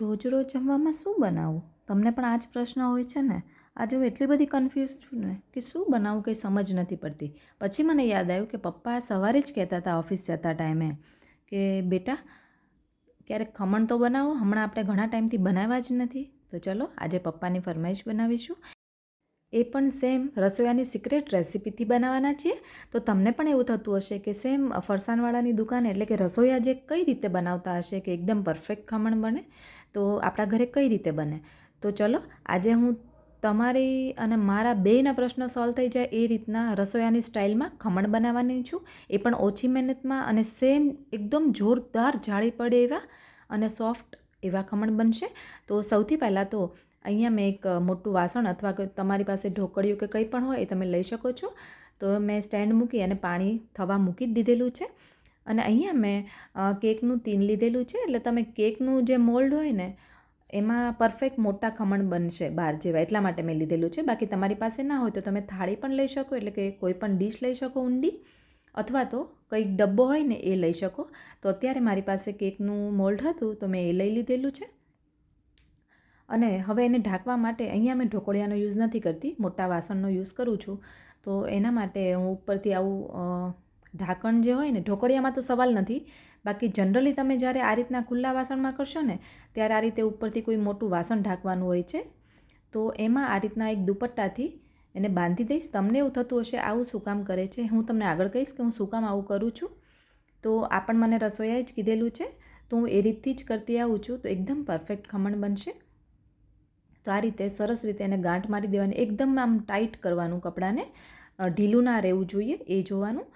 રોજ રોજ જમવામાં શું બનાવવું તમને પણ આ જ પ્રશ્ન હોય છે ને? આજે હું એટલી બધી કન્ફ્યુઝ છું ને કે શું બનાવવું કંઈ સમજ નથી પડતી. પછી મને યાદ આવ્યું કે પપ્પા સવારે જ કહેતા હતા ઓફિસ જતા ટાઈમે કે, બેટા, ક્યારેક ખમણ તો બનાવો, હમણાં આપણે ઘણા ટાઈમથી બનાવ્યા જ નથી. તો ચલો, આજે પપ્પાની ફરમાઈશ બનાવીશું. એ પણ સેમ રસોઈયાની સિક્રેટ રેસિપીથી બનાવવાના છીએ. તો તમને પણ એવું થતું હશે કે સેમ ફરસાણવાળાની દુકાન એટલે કે રસોઈયા જે કઈ રીતે બનાવતા હશે કે એકદમ પરફેક્ટ ખમણ બને. તો આપણા ઘરે કઈ રીતે બને? તો ચલો, આજે હું તમારી અને મારા બેયના પ્રશ્નો સોલ્વ થઈ જાય એ રીતના રસોયાની સ્ટાઇલમાં ખમણ બનાવવાની છું. એ પણ ઓછી મહેનતમાં અને સેમ એકદમ જોરદાર જાળી પડે એવા અને સોફ્ટ એવા ખમણ બનશે. તો સૌથી પહેલાં તો અહીંયા મેં એક મોટું વાસણ અથવા તમારી પાસે ઢોકળિયું કે કંઈ પણ હોય એ તમે લઈ શકો છો. તો મેં સ્ટેન્ડ મૂકી અને પાણી થવા મૂકી જ દીધેલું છે. અને અહીંયા મેં કેકનું તીન લીધેલું છે, એટલે તમે કેકનું જે મોલ્ડ હોય ને, એમાં પરફેક્ટ મોટા ખમણ બનશે બાર જેવા, એટલા માટે મેં લીધેલું છે. બાકી તમારી પાસે ના હોય તો તમે થાળી પણ લઈ શકો, એટલે કે કોઈ પણ ડીશ લઈ શકો ઊંડી, અથવા તો કંઈક ડબ્બો હોય ને એ લઈ શકો. તો અત્યારે મારી પાસે કેકનું મોલ્ડ હતું, તો મેં એ લઈ લીધેલું છે. અને હવે એને ઢાંકવા માટે, અહીંયા મેં ઢોકળિયાનો યુઝ નથી કરતી, મોટા વાસણનો યુઝ કરું છું. તો એના માટે હું ઉપરથી આવું ઢાંકણ જે હોય ને, ઢોકળિયામાં તો સવાલ નથી. બાકી જનરલી તમે જ્યારે આ રીતના ખુલ્લા વાસણમાં કરશો ને, ત્યારે આ રીતે ઉપરથી કોઈ મોટું વાસણ ઢાંકવાનું હોય છે. તો એમાં આ રીતના એક દુપટ્ટાથી એને બાંધી દઈશ. તમને એવું થતું હશે, આવું શું કામ કરે છે? હું તમને આગળ કહીશ કે હું શું કામ આવું કરું છું. તો આ પણ મને રસોઈયાએ જ કીધેલું છે. તો હું એ રીતથી જ કરતી આવું છું. તો એકદમ પરફેક્ટ ખમણ બનશે. તો આ રીતે સરસ રીતે એને ગાંઠ મારી દેવાની. એકદમ આમ ટાઈટ કરવાનું કપડાને. ઢીલું ના રહેવું જોઈએ, એ જોવાનું.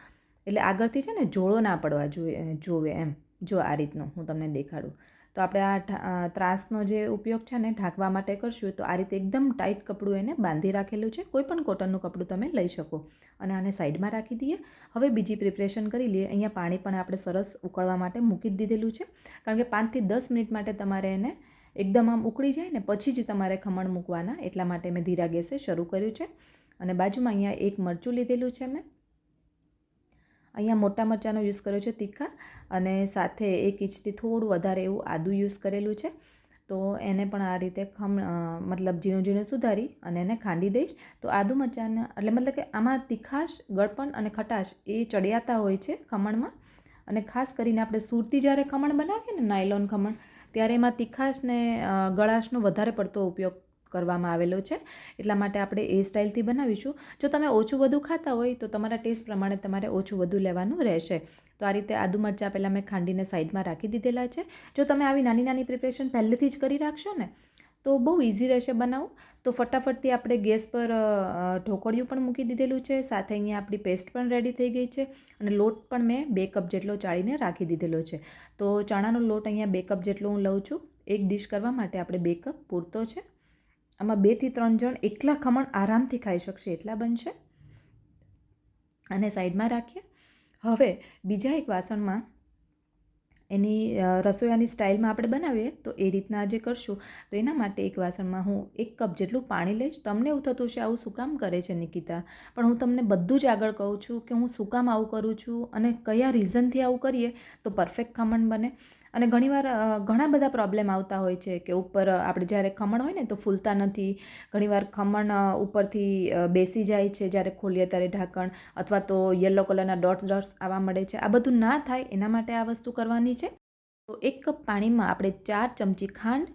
એટલે આગળથી છે ને જોડો ના પડવા જોઈએ જોવે એમ, જો આ રીતનું હું તમને દેખાડું. તો આપણે આ ત્રાસનો જે ઉપયોગ છે ને ઢાંકવા માટે કરશું તો આ રીતે એકદમ ટાઈટ કપડું એને બાંધી રાખેલું છે. કોઈ પણ કોટનનું કપડું તમે લઈ શકો અને આને સાઈડમાં રાખી દઈએ. હવે બીજી પ્રિપરેશન કરી લઈએ. અહીંયા પાણી પણ આપણે સરસ ઉકળવા માટે મૂકી જ દીધેલું છે. કારણ કે પાંચથી દસ મિનિટ માટે તમારે એને એકદમ આમ ઉકળી જાય ને પછી જ તમારે ખમણ મૂકવાના એટલા માટે મેં ધીરા ગેસે શરૂ કર્યું છે. અને બાજુમાં અહીંયા એક મરચું લીધેલું છે મેં. અહીંયા મોટા મરચાંનો યુઝ કર્યો છે તીખા અને સાથે એક ઇંચથી થોડું વધારે એવું આદું યુઝ કરેલું છે. તો એને પણ આ રીતે ખમ મતલબ ઝીણું ઝીણું સુધારી અને એને ખાંડી દઈશ. તો આદુ મરચાંના એટલે મતલબ કે આમાં તીખાશ, ગળપણ અને ખટાશ એ ચડિયાતા હોય છે ખમણમાં. અને ખાસ કરીને આપણે સુરતી જ્યારે ખમણ બનાવીએ ને નાયલોન ખમણ, ત્યારે એમાં તીખાશ ને ગળાશનો વધારે પડતો ઉપયોગ કરવામાં આવેલો છે. એટલા માટે આપણે એ સ્ટાઇલથી બનાવીશું. જો તમે ઓછું વધુ ખાતા હોય તો તમારા ટેસ્ટ પ્રમાણે તમારે ઓછું વધુ લેવાનું રહેશે. તો આ રીતે આદુ મરચાં પહેલાં મેં ખાંડીને સાઈડમાં રાખી દીધેલા છે. જો તમે આવી નાની નાની પ્રિપરેશન પહેલેથી જ કરી રાખશો ને, તો બહુ ઇઝી રહેશે બનાવવું. તો ફટાફટથી આપણે ગેસ પર ઢોકળિયું પણ મૂકી દીધેલું છે. સાથે અહીંયા આપણી પેસ્ટ પણ રેડી થઈ ગઈ છે અને લોટ પણ મેં બે કપ જેટલો ચાળીને રાખી દીધેલો છે. તો ચણાનો લોટ અહીંયા બે કપ જેટલો હું લઉં છું. એક ડિશ કરવા માટે આપણે બે કપ પૂરતો છે. આમાં બેથી ત્રણ જણ એકલા ખમણ આરામથી ખાઈ શકશે, એટલા બનશે. અને સાઈડમાં રાખીએ. હવે બીજા એક વાસણમાં એની રસોયાની સ્ટાઇલમાં આપણે બનાવીએ, તો એ રીતના આજે કરશું. તો એના માટે એક વાસણમાં હું એક કપ જેટલું પાણી લઈશ. તમને એવું થતું હશે, આવું શું કામ કરે છે નિકિતા? પણ હું તમને બધું જ આગળ કહું છું કે હું શું કામ આવું કરું છું અને કયા રીઝનથી આવું કરીએ, તો પરફેક્ટ ખમણ બને. અને ઘણીવાર ઘણા બધા પ્રોબ્લેમ આવતા હોય છે કે ઉપર આપણે જ્યારે ખમણ હોય ને તો ફૂલતા નથી. ઘણીવાર ખમણ ઉપરથી બેસી જાય છે જ્યારે ખોલીએ ત્યારે ઢાંકણ અથવા તો યલો કલરના ડોટ્સ ડોટ્સ આવવા મળે છે. આ બધું ના થાય એના માટે આ વસ્તુ કરવાની છે. તો એક કપ પાણીમાં આપણે ચાર ચમચી ખાંડ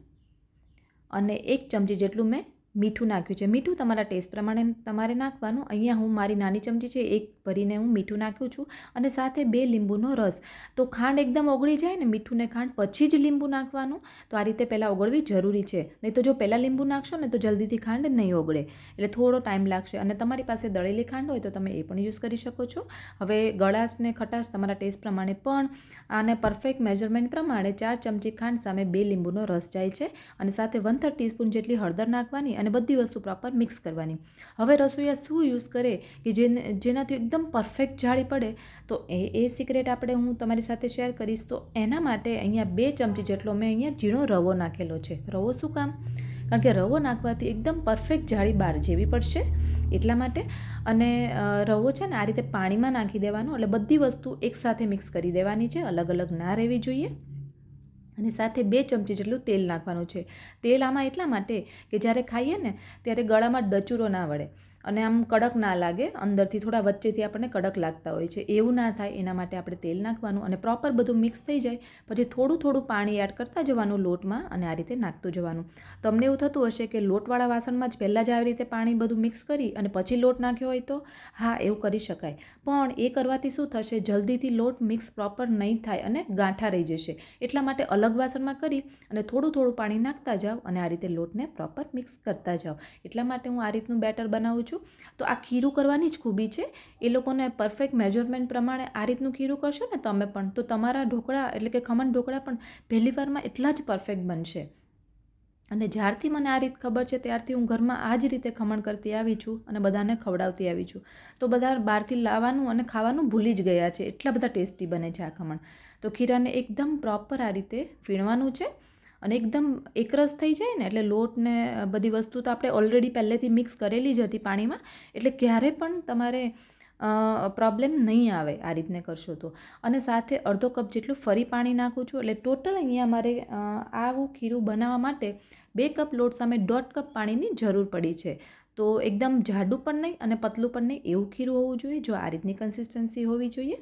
અને એક ચમચી જેટલું મેં મીઠું નાખ્યું છે. મીઠું તમારા ટેસ્ટ પ્રમાણે તમારે નાખવાનું. અહીંયા હું મારી નાની ચમચી છે, એક ભરીને હું મીઠું નાખ્યું છું અને સાથે બે લીંબુનો રસ. તો ખાંડ એકદમ ઓગળી જાય ને મીઠું ને ખાંડ, પછી જ લીંબુ નાખવાનું. તો આ રીતે પહેલાં ઓગળવી જરૂરી છે. નહીં તો જો પહેલાં લીંબુ નાખશો ને તો જલ્દીથી ખાંડ નહીં ઓગળે. એટલે થોડો ટાઈમ લાગશે. અને તમારી પાસે દળેલી ખાંડ હોય તો તમે એ પણ યુઝ કરી શકો છો. હવે ગળાશ ને ખટાશ તમારા ટેસ્ટ પ્રમાણે પણ આને પરફેક્ટ મેજરમેન્ટ પ્રમાણે ચાર ચમચી ખાંડ સામે બે લીંબુનો રસ જાય છે. અને સાથે વન થર્ડ ટીસ્પૂન જેટલી હળદર નાખવાની અને બધી વસ્તુ પ્રોપર મિક્સ કરવાની. હવે રસોઈયા શું યુઝ કરે કે જેને, જેનાથી એકદમ પરફેક્ટ જાળી પડે, તો એ એ સિક્રેટ આપણે હું તમારી સાથે શેર કરીશ. તો એના માટે અહીંયા બે ચમચી જેટલો મેં અહીંયા ઝીણો રવો નાખેલો છે. રવો શું કામ? કારણ કે રવો નાખવાથી એકદમ પરફેક્ટ જાળી બહાર જેવી પડશે એટલા માટે. અને રવો છે ને આ રીતે પાણીમાં નાખી દેવાનો, એટલે બધી વસ્તુ એકસાથે મિક્સ કરી દેવાની છે. અલગ અલગ ના રહેવી જોઈએ. અને સાથે બે ચમચી જેટલું તેલ નાખવાનું છે. તેલ આમાં એટલા માટે કે જ્યારે ખાઈએ ને, ત્યારે ગળામાં ડચુરો ના વળે. અને આમ કડક ના લાગે. અંદરથી થોડા વચ્ચેથી આપણને કડક લાગતા હોય છે. એવું ના થાય, એના માટે આપણે તેલ નાખવાનું અને પ્રોપર બધું મિક્સ થઈ જાય, પછી થોડું થોડું પાણી એડ કરતા જવાનું લોટમાં અને આ રીતે નાખતું જવાનું. તમને એવું થતું હશે કે લોટવાળા વાસણમાં જ પહેલાં જ આવી રીતે પાણી બધું મિક્સ કરી અને પછી લોટ નાખ્યો હોય તો હા, એવું કરી શકાય. પણ એ કરવાથી શું થશે? જલ્દીથી લોટ મિક્સ પ્રોપર નહીં થાય અને ગાંઠા રહી જશે. એટલા માટે અલગ વાસણમાં કરી અને થોડું થોડું પાણી નાખતા જાઓ અને આ રીતે લોટને પ્રોપર મિક્સ કરતા જાઓ. એટલા માટે હું આ રીતનું બેટર બનાવું છું. તો આ ખીરું કરવાની જ ખૂબી છે. એ લોકોને પરફેક્ટ મેજરમેન્ટ પ્રમાણે આ રીતનું ખીરું કરશો ને તમે પણ, તો તમારા ઢોકળા એટલે કે ખમણ ઢોકળા પણ પહેલી વારમાં એટલા જ પરફેક્ટ બનશે. અને જ્યારથી મને આ રીત ખબર છે, ત્યારથી હું ઘરમાં આ જ રીતે ખમણ કરતી આવી છું અને બધાને ખવડાવતી આવી છું. તો બધા બહારથી લાવવાનું અને ખાવાનું ભૂલી જ ગયા છે. એટલા બધા ટેસ્ટી બને છે આ ખમણ. તો ખીરાને એકદમ પ્રોપર આ રીતે ફીણવાનું છે. અને એકદમ એકરસ થઈ જાય ને, એટલે લોટ ને બધી વસ્તુ તો આપણે ઓલરેડી પહેલેથી મિક્સ કરેલી જ હતી પાણીમાં, એટલે ક્યારે પણ તમારે પ્રોબ્લેમ નહીં આવે આ રીતને કરશો તો. અને સાથે અડધો કપ જેટલું ફરી પાણી નાખું છું, એટલે ટોટલ અહીંયા મારે આવું ખીરું બનાવવા માટે બે કપ લોટ સામે દોઢ કપ પાણીની જરૂર પડી છે. તો એકદમ જાડું પણ નહીં અને પતલું પણ નહીં, એવું ખીરું હોવું જોઈએ, જો આ રીતની કન્સિસ્ટન્સી હોવી જોઈએ.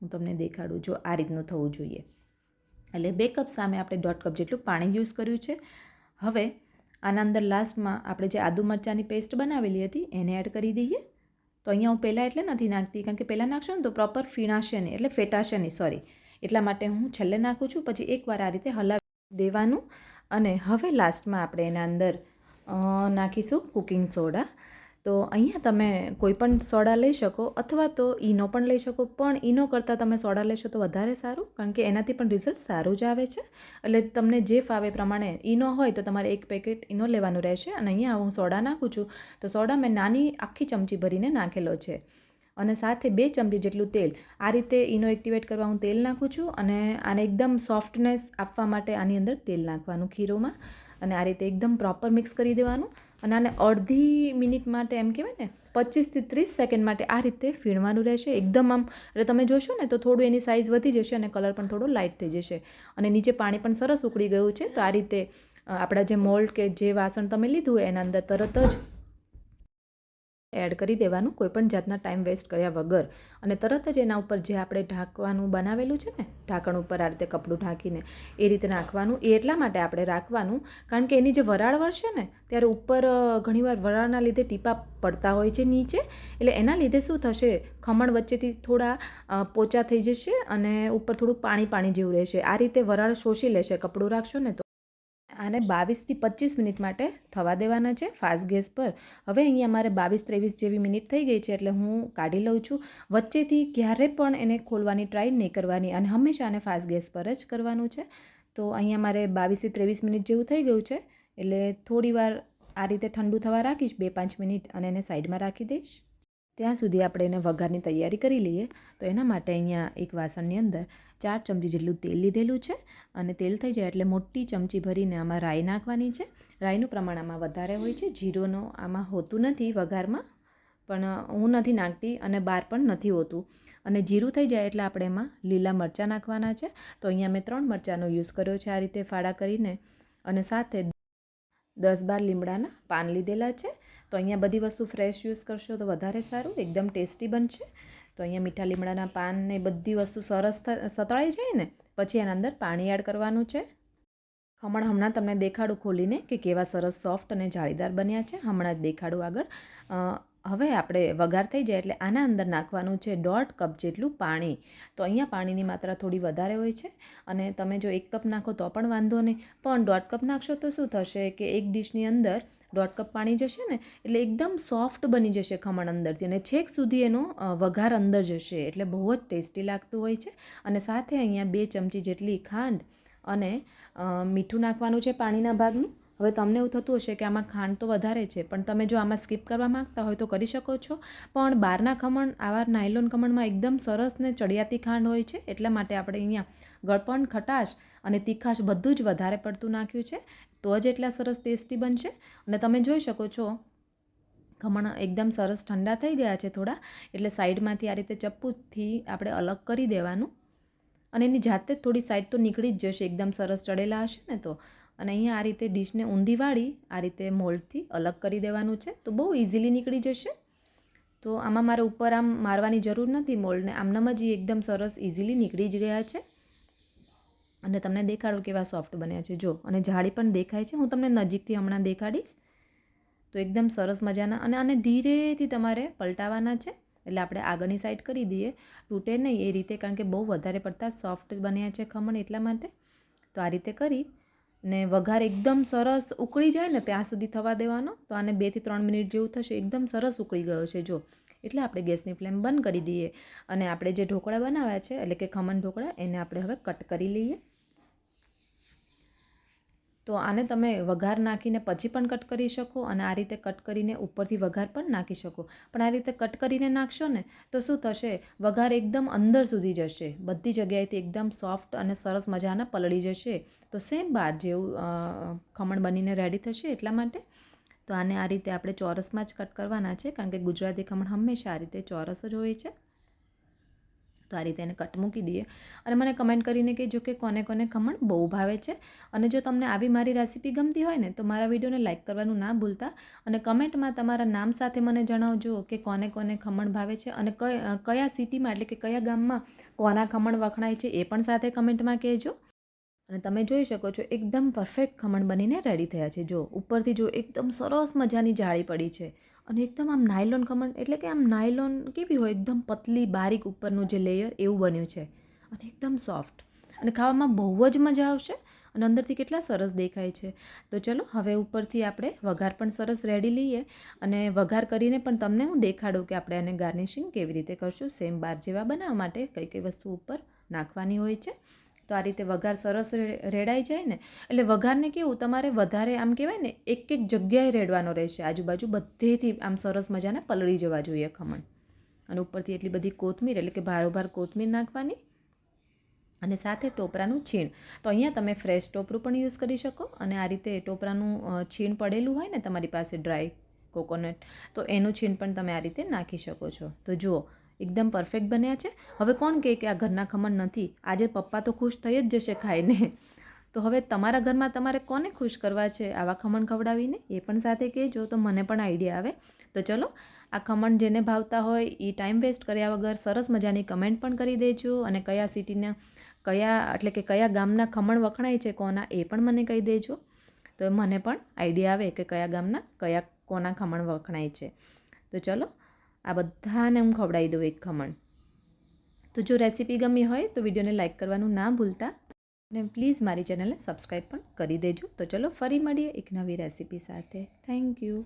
હું તમને દેખાડું, જો આ રીતનું થવું જોઈએ. એટલે બે કપ સામે આપણે દોઢ કપ જેટલું પાણી યુઝ કર્યું છે. હવે આના અંદર લાસ્ટમાં આપણે જે આદુ મરચાંની પેસ્ટ બનાવેલી હતી એને એડ કરી દઈએ. તો અહીંયા હું પહેલાં એટલે નથી નાખતી, કારણ કે પહેલાં નાખશો ને તો પ્રોપર ફીણાશે નહીં, એટલે ફેટાશે નહીં સોરી એટલા માટે હું છેલ્લે નાખું છું, પછી એકવાર આ રીતે હલાવી દેવાનું. અને હવે લાસ્ટમાં આપણે એના અંદર નાખીશું કુકિંગ સોડા તો અહીંયા તમે કોઈ પણ સોડા લઈ શકો અથવા તો ઈનો પણ લઈ શકો. પણ ઈનો કરતાં તમે સોડા લેશો તો વધારે સારું, કારણ કે એનાથી પણ રિઝલ્ટ સારું જ આવે છે. એટલે તમને જે ફાવે પ્રમાણે ઈનો હોય તો તમારે એક પેકેટ ઈનો લેવાનું રહેશે અને અહીંયા હું સોડા નાખું છું. તો સોડા મેં નાની આખી ચમચી ભરીને નાખેલો છે. અને સાથે બે ચમચી જેટલું તેલ. આ રીતે ઈનો એક્ટિવેટ કરવા હું તેલ નાખું છું અને આને એકદમ સોફ્ટનેસ આપવા માટે આની અંદર તેલ નાખવાનું ખીરોમાં. અને આ રીતે એકદમ પ્રોપર મિક્સ કરી દેવાનું. અને આને અડધી મિનિટ માટે એમ કહેવાય ને, પચીસથી ત્રીસ સેકન્ડ માટે આ રીતે ફીણવાનું રહેશે. એકદમ આમ, એટલે તમે જોશો ને, તો થોડું એની સાઇઝ વધી જશે અને કલર પણ થોડો લાઇટ થઈ જશે. અને નીચે પાણી પણ સરસ ઉકળી ગયું છે, તો આ રીતે આપણા જે મોલ્ડ કે જે વાસણ તમે લીધું હોય એના અંદર તરત જ એડ કરી દેવાનું કોઈપણ જાતના ટાઈમ વેસ્ટ કર્યા વગર. અને તરત જ એના ઉપર જે આપણે ઢાંકવાનું બનાવેલું છે ને, ઢાંકણ ઉપર આ રીતે કપડું ઢાંકીને એ રીતે નાખવાનું. એ એટલા માટે આપણે રાખવાનું, કારણ કે એની જે વરાળ વળશે ને, ત્યારે ઉપર ઘણીવાર વરાળના લીધે ટીપા પડતા હોય છે નીચે. એટલે એના લીધે શું થશે? ખમણ વચ્ચેથી થોડા પોચા થઈ જશે અને ઉપર થોડું પાણી પાણી જેવું રહેશે. આ રીતે વરાળ શોષી લેશે. કપડું રાખશો ને તો આને બાવીસથી પચીસ મિનિટ માટે થવા દેવાના છે ફાસ્ટ ગેસ પર. હવે અહીંયા મારે બાવીસ ત્રેવીસ જેવી મિનિટ થઈ ગઈ છે એટલે હું કાઢી લઉં છું. વચ્ચેથી ક્યારે પણ એને ખોલવાની ટ્રાય નહીં કરવાની અને હંમેશા આને ફાસ્ટ ગેસ પર જ કરવાનું છે. તો અહીંયા મારે બાવીસથી ત્રેવીસ મિનિટ જેવું થઈ ગયું છે એટલે થોડી વાર આ રીતે ઠંડુ થવા રાખીશ, બે પાંચ મિનિટ અને એને સાઈડમાં રાખી દઈશ. ત્યાં સુધી આપણે એને વઘારની તૈયારી કરી લઈએ. તો એના માટે અહીંયા એક વાસણની અંદર ચાર ચમચી જેટલું તેલ લીધેલું છે અને તેલ થઈ જાય એટલે મોટી ચમચી ભરીને આમાં રાઈ નાખવાની છે. રાઈનું પ્રમાણ આમાં વધારે હોય છે. જીરોનો આમાં હોતું નથી વઘારમાં, પણ હું નથી નાખતી અને બાર પણ નથી હોતું. અને જીરું થઈ જાય એટલે આપણે એમાં લીલા મરચાં નાખવાના છે. તો અહીંયા મેં ત્રણ મરચાંનો યુઝ કર્યો છે આ રીતે ફાળા કરીને અને સાથે દસ બાર લીમડાના પાન લીધેલા છે. તો અહીંયા બધી વસ્તુ ફ્રેશ યુઝ કરશો તો વધારે સારું, એકદમ ટેસ્ટી બનશે. તો અહીંયા મીઠા લીમડાના પાન ને બધી વસ્તુ સરસ સતળાઈ જાય ને, પછી એના અંદર પાણી એડ કરવાનું છે. ખમણ હમણાં તમને દેખાડું ખોલીને કે કેવા સરસ સોફ્ટ અને જાળીદાર બન્યા છે. હમણાં જ દેખાડું આગળ. હવે આપણે વઘાર થઈ જાય એટલે આના અંદર નાખવાનું છે દોઢ કપ જેટલું પાણી. તો અહીંયા પાણીની માત્રા થોડી વધારે હોય છે અને તમે જો એક કપ નાખો તો પણ વાંધો નહીં. પણ દોઢ કપ નાખશો તો શું થશે કે એક ડીશની અંદર દોઢ કપ પાણી જશે ને, એટલે એકદમ સોફ્ટ બની જશે ખમણ અંદરથી અને છેક સુધી એનો વઘાર અંદર જશે, એટલે બહુ જ ટેસ્ટી લાગતું હોય છે. અને સાથે અહીંયા બે ચમચી જેટલી ખાંડ અને મીઠું નાખવાનું છે પાણીના ભાગનું. હવે તમને એવું થતું હશે કે આમાં ખાંડ તો વધારે છે, પણ તમે જો આમાં સ્કીપ કરવા માગતા હોય તો કરી શકો છો. પણ બહારના ખમણ, આવા નાયલોન ખમણમાં એકદમ સરસ ને ચડિયાતી ખાંડ હોય છે, એટલા માટે આપણે અહીંયા ગળપણ, ખટાશ અને તીખાશ બધું જ વધારે પડતું નાખ્યું છે. તો જ એટલા સરસ ટેસ્ટી બનશે. અને તમે જોઈ શકો છો, ખમણ એકદમ સરસ ઠંડા થઈ ગયા છે થોડા, એટલે સાઈડમાંથી આ રીતે ચપ્પુથી આપણે અલગ કરી દેવાનું. અને એની જાતે જ થોડી સાઈડ તો નીકળી જ જશે, એકદમ સરસ ચડેલા હશે ને તો. અને અહીંયા આ રીતે ડીશને ઊંધી વાળી, આ રીતે મોલ્ડથી અલગ કરી દેવાનું છે. તો બહુ ઇઝીલી નીકળી જશે. તો આમાં મારે ઉપર આમ મારવાની જરૂર નથી, મોલ્ડને આમનામ જ એકદમ સરસ ઇઝીલી નીકળી જ ગયા છે. અને તમને દેખાડું કેવા સોફ્ટ બન્યા છે. જો, અને જાળી પણ દેખાય છે. હું તમને નજીકથી હમણાં દેખાડીશ. તો એકદમ સરસ મજાના અને આને ધીરેથી તમારે પલટાવાના છે. એટલે આપણે આગળની સાઈડ કરી દઈએ. તૂટે નહીં, એ રીતે કારણ કે બહુ વધારે પડતા સોફ્ટ બન્યા છે ખમણ એટલા માટે. તો આ રીતે કરી ને વઘાર એકદમ સરસ ઉકળી જાય ને ત્યાં સુધી થવા દેવાનો. તો આને બેથી ત્રણ મિનિટ જેવું થશે, એકદમ સરસ ઉકળી ગયો છે, જો. એટલે આપણે ગેસની ફ્લેમ બંધ કરી દઈએ. અને આપણે જે ઢોકળા બનાવ્યા છે, એટલે કે ખમણ ઢોકળા, એને આપણે હવે કટ કરી લઈએ. તો આને તમે વઘાર નાખીને પછી પણ કટ કરી શકો અને આ રીતે કટ કરીને ઉપરથી વઘાર પણ નાખી શકો. પણ આ રીતે કટ કરીને નાખશો ને, તો શું થશે? વઘાર એકદમ અંદર સુધી જશે. બધી જગ્યાએથી એકદમ સોફ્ટ અને સરસ મજાના પલળી જશે. તો સેમ બાર જેવું ખમણ બનીને રેડી થશે એટલા માટે. તો આને આ રીતે આપણે ચોરસમાં જ કટ કરવાના છે, કારણ કે ગુજરાતી ખમણ હંમેશા આ રીતે ચોરસ જ હોય છે. તો આ રીતે એને કટ મૂકી દઈએ. અને મને કમેન્ટ કરીને કહેજો કે કોને કોને ખમણ બહુ ભાવે છે. અને જો તમને આવી મારી રેસીપી ગમતી હોય ને, તો મારા વિડીયોને લાઇક કરવાનું ના ભૂલતા. અને કમેન્ટમાં તમારા નામ સાથે મને જણાવજો કે કોને કોને ખમણ ભાવે છે. અને કયા સિટીમાં એટલે કે કયા ગામમાં કોના ખમણ વખણાય છે એ પણ સાથે કમેન્ટમાં કહેજો. અને તમે જોઈ શકો છો એકદમ પરફેક્ટ ખમણ બનીને રેડી થયા છે. જો ઉપરથી જો એકદમ સરસ મજાની જાળી પડી છે. અને એકદમ આમ નાયલોન કમર એટલે કે આમ નાયલોન કેવી હોય, એકદમ પતલી, બારીક ઉપરનું જે લેયર એવું બન્યું છે. અને એકદમ સોફ્ટ અને ખાવામાં બહુ જ મજા આવશે અને અંદરથી કેટલા સરસ દેખાય છે. તો ચલો, હવે ઉપરથી આપણે વઘાર પણ સરસ રેડી લઈએ અને વઘાર કરીને પણ તમને હું દેખાડું કે આપણે આને ગાર્નિશિંગ કેવી રીતે કરશું. સેમ બાર જેવા બનાવવા માટે કઈ કઈ વસ્તુ ઉપર નાખવાની હોય છે. તો આ રીતે વઘાર સરસ રેડાઈ જાય ને, એટલે વઘારને કેવું તમારે વધારે આમ કહેવાય ને એક એક જગ્યાએ રેડવાનો રહેશે. આજુબાજુ બધેથી આમ સરસ મજાને પલળી જવા જોઈએ ખમણ. અને ઉપરથી એટલી બધી કોથમીર, એટલે કે ભારોભાર કોથમીર નાખવાની અને સાથે ટોપરાનું છીણ. તો અહીંયા તમે ફ્રેશ ટોપરું પણ યુઝ કરી શકો અને આ રીતે ટોપરાનું છીણ પડેલું હોય ને તમારી પાસે ડ્રાય કોકોનટ, તો એનું છીણ પણ તમે આ રીતે નાખી શકો છો. તો જુઓ એકદમ પરફેક્ટ બન્યા છે. હવે કોણ કહે કે આ ઘરના ખમણ નથી? આજે પપ્પા તો ખુશ થઈ જ જશે ખાઈને. તો હવે તમારા ઘરમાં તમારે કોને ખુશ કરવા છે? આવા ખમણ ખવડાવીને? એ પણ સાથે કહેજો, તો મને પણ આઈડિયા આવે. તો ચલો, આ ખમણ જેને ભાવતા હોય એ ટાઈમ વેસ્ટ કર્યા વગર સરસ મજાની કમેન્ટ પણ કરી દેજો અને કયા સિટીના કયા, એટલે કે કયા ગામના ખમણ વખણાય છે, કોના, એ પણ મને કહી દેજો. તો મને પણ આઈડિયા આવે કે કયા ગામના, કયા કોના ખમણ વખણાય છે. તો ચલો આ બધાને હું ખવડાવી દઉં એક ખમણ. તો જો રેસીપી ગમી હોય તો વિડીયોને લાઇક કરવાનું ના ભૂલતા અને પ્લીઝ મારી ચેનલને સબસ્ક્રાઈબ પણ કરી દેજો. તો ચલો ફરી મળીએ એક નવી રેસીપી સાથે. Thank you.